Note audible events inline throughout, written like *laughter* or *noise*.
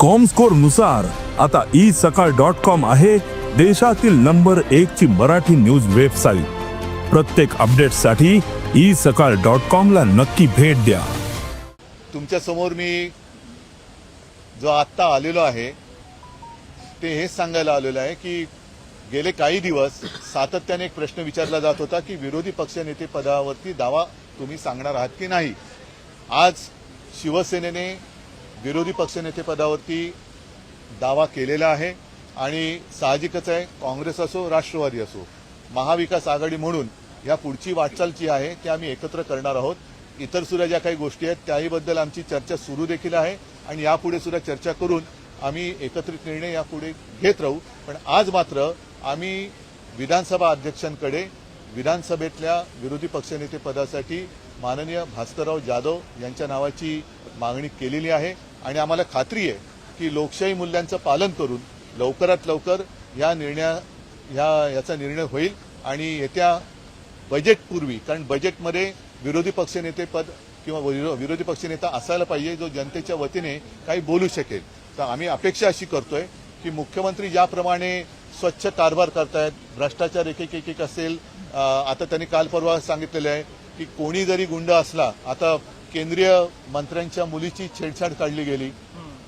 कॉमस्कोरनुसार आता ई सकाळ dot com आहे देशातील नंबर एक ची मराठी न्यूज वेबसाईट प्रत्येक अपडेटसाठी ई सकाळ डॉट कॉम ला नक्की भेट द्या. तुमच्यासमोर मी जो आत्ता आलेलो आहे ते हेच सांगायला आलेलो आहे की गेले काही दिवस सातत्याने एक प्रश्न विचारला जात होता की विरोधी पक्षनेते पदावरती दावा तुम्ही सांगणार आहात की नाही? आज शिवसेनेने विरोधी पक्षनेते पदावरती दावा केलेला आहे आणि साहजिकच आहे काँग्रेस असो राष्ट्रवादी असो महाविकास आघाडी म्हणून या पुढची वाटचाल जी आहे ती आम्ही एकत्र करणार आहोत. इतर सुद्धा ज्या काही गोष्टी आहेत त्याहीबद्दल आमची चर्चा सुरू देखील आहे आणि यापुढे सुद्धा चर्चा करून आम्ही एकत्रित निर्णय यापुढे घेत राहू. पण आज मात्र आम्ही विधानसभा अध्यक्षांकडे विधानसभेतल्या विरोधी पक्षनेते पदासाठी माननीय भास्करराव जाधव यांच्या नावाची मागणी केलेली आहे. आणि आम्हाला खात्री आहे की लोकशाही मूल्यांचं पालन करून लवकरात लवकर या निर्णया ह्या याचा निर्णय होईल आणि येत्या बजेटपूर्वी कारण बजेटमध्ये विरोधी पक्षनेते पद किंवा विरो- विरोधी पक्षनेता असायला पाहिजे जो जनतेच्या वतीने काही बोलू शकेल. तर आम्ही अपेक्षा अशी करतोय की मुख्यमंत्री ज्याप्रमाणे स्वच्छ कारभार करतायत भ्रष्टाचार एक एक एक एक असेल आता त्यांनी काल परवा सांगितलेलं आहे की कोणी जरी गुंड असला आता केंद्रीय मंत्र्यांच्या मुलीची छेडछाड काढली गेली.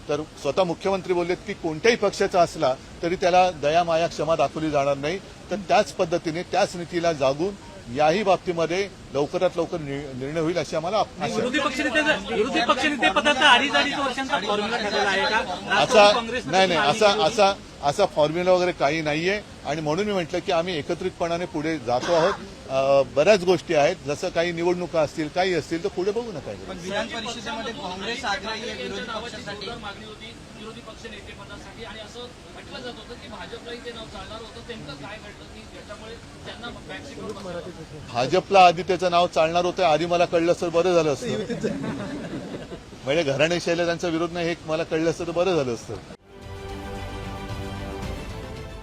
तर स्वतः मुख्यमंत्री बोललेत की कोणत्याही पक्षाचा असला तरी त्याला दया माया क्षमा दाखवली जाणार नाही. तर त्याच पद्धतीने त्याच नीतीला जागून याही बाबतीमध्ये लवकरात लवकर निर्णय होईल अशी आम्हाला असा नाही नाही असा. असा असा फॉर्म्युला वगैरे काही नाहीये. आणि म्हणून मी म्हटलं की आम्ही एकत्रितपणाने पुढे जातो आहोत. बऱ्याच गोष्टी आहेत. जसं काही निवडणुका असतील काही असतील तर पुढे बघू नका पण विधान परिषदेमध्ये काँग्रेस आग्रही आहे विरोधी पक्षासाठी. जोरदार मागणी होती विरोधी पक्ष नेतेपदासाठी आणि असं म्हटलं जात होतं की भाजपलाही ते नाव चालणार होतं. नेमकं काय घडलं की ज्याच्यामुळे त्यांना बॅकसीटवर बसवलं? भाजपला आधी त्याचं नाव चालणार होतं. आधी मला कळलं असतं बरं झालं असतं. *laughs* म्हणजे घराणेशाहीला त्यांचा विरोध नाही हे मला कळलं असतं तर बरं झालं असतं.